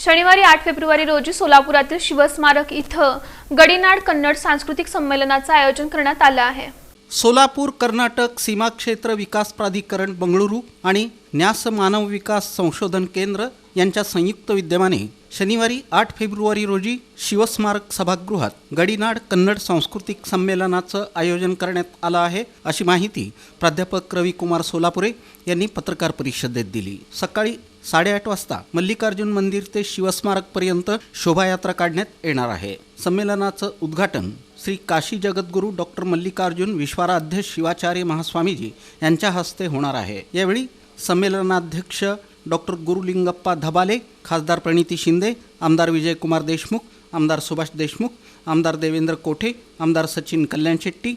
शनिवारी आठ फेब्रुवारी रोजी सोलापुरातील शिवस्मारक इथं गडीनाड कन्नड सांस्कृतिक संमेलनाचं आयोजन करण्यात आलं आहे. सोलापूर कर्नाटक सीमाक्षेत्र विकास प्राधिकरण बंगळुरू आणि न्यास मानव विकास संशोधन केंद्र यांच्या संयुक्त विद्यमाने शनिवारी आठ फेब्रुवारी रोजी शिवस्मारक सभागृहात गडीनाड कन्नड सांस्कृतिक संमेलनाचं आयोजन करण्यात आलं आहे अशी माहिती प्राध्यापक रविकुमार सोलापुरे यांनी पत्रकार परिषदेत दिली. सकाळी साडेआठ वाजता मल्लिकार्जुन मंदिर ते शिवस्मारकपर्यंत शोभायात्रा काढण्यात येणार आहे. संमेलनाचं उद्घाटन श्री काशी जगद्गुरू डॉक्टर मल्लिकार्जुन विश्वाराध्य शिवाचार्य महास्वामीजी यांच्या हस्ते होणार आहे. यावेळी संमेलनाध्यक्ष डॉक्टर गुरुलिंगप्पा धबाले खासदार प्रणिती शिंदे आमदार विजयकुमार देशमुख आमदार सुभाष देशमुख आमदार देवेंद्र कोठे आमदार सचिन कल्याण शेट्टी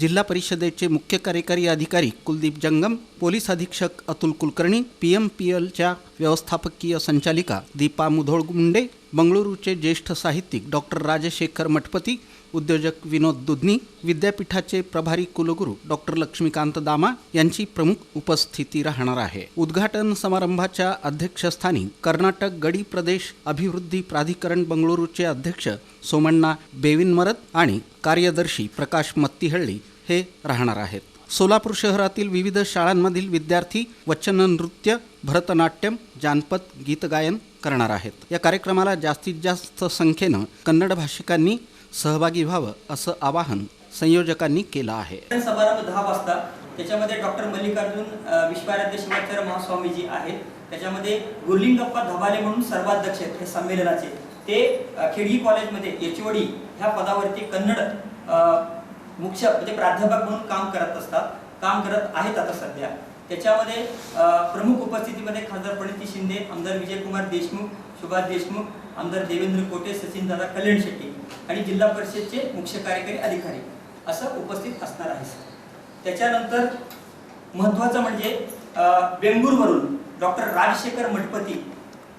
जिल्हा परिषदेचे मुख्य कार्यकारी अधिकारी कुलदीप जंगम पोलीस अधीक्षक Atul Kulkarni P M P एलच्या व्यवस्थापकीय संचालिका दीपा मुधोळ मुंडे बंगळुरूचे ज्येष्ठ साहित्यिक डॉक्टर राजशेखर मठपती उद्योजक विनोद दुधनी विद्यापीठाचे प्रभारी कुलगुरू डॉक्टर लक्ष्मीकांत दामा यांची प्रमुख उपस्थिती राहणार आहे. उद्घाटन समारंभाच्या अध्यक्षस्थानी कर्नाटक गडी प्रदेश अभिवृद्धी प्राधिकरण बंगळुरूचे अध्यक्ष सोमण्णा बेविनमरत आणि कार्यदर्शी प्रकाश मत्तीहळ्ळी हे राहणार आहेत. सोलापूर शहरातील विविध शाळांमधील विद्यार्थी वचन नृत्य भरतनाट्यम जानपद गीतगायन करणार आहेत. या कार्यक्रमाला जास्तीत जास्त संख्येनं कन्नड भाषिकांनी सहभागी व्हावं असं आवाहन संयोजकांनी केलं आहे. समारंभ दहा वाजता. त्याच्यामध्ये डॉक्टर मल्लिकार्जुन विश्वाराध्य शिवाचार्य महास्वामीजी आहेत. त्याच्यामध्ये गुरलिंगप्पा धबाले म्हणून सर्वाध्यक्ष आहेत हे संमेलनाचे. ते अ, खेडगी कॉलेजमध्ये एच ओ डी ह्या पदावरती कन्नड मुख्य म्हणजे प्राध्यापक म्हणून काम करत असतात. काम करत आहेत आता सध्या. त्याच्यामध्ये प्रमुख उपस्थितीमध्ये खासदार प्रणिती शिंदे आमदार विजयकुमार देशमुख सुभाष देशमुख आमदार देवेंद्र कोटे सचिन दादा कल्याण शेट्टी आणि जिल्हा परिषदचे मुख्य कार्यकारी अधिकारी असं उपस्थित असणार आहे. त्याच्यानंतर महत्त्वाचं म्हणजे बेंगूरवरून डॉक्टर राजशेखर मठपती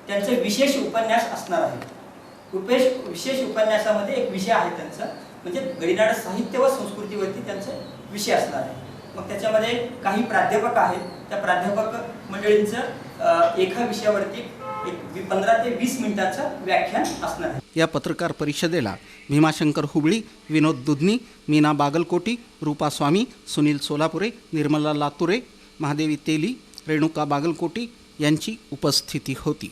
त्यांचे विशेष उपन्यास असणार आहे उपेश विशेष उपन्यासामध्ये एक विषय आहे त्यांचा म्हणजे गडिनाड साहित्य व संस्कृतीवरती त्यांचा विषय असणार आहे मग त्याच्यामध्ये काही प्राध्यापक आहेत. त्या प्राध्यापक मंडळींचं एका विषयावरती एक पंधरा ते वीस मिनिटाचं व्याख्यान असणार आहे. या पत्रकार परिषदेला भीमाशंकर हुबळी विनोद दुधनी मीना बागलकोटी रूपा स्वामी सुनील सोलापुरे निर्मला लातुरे महादेवी तेली रेणुका बागलकोटी यांची उपस्थिती होती.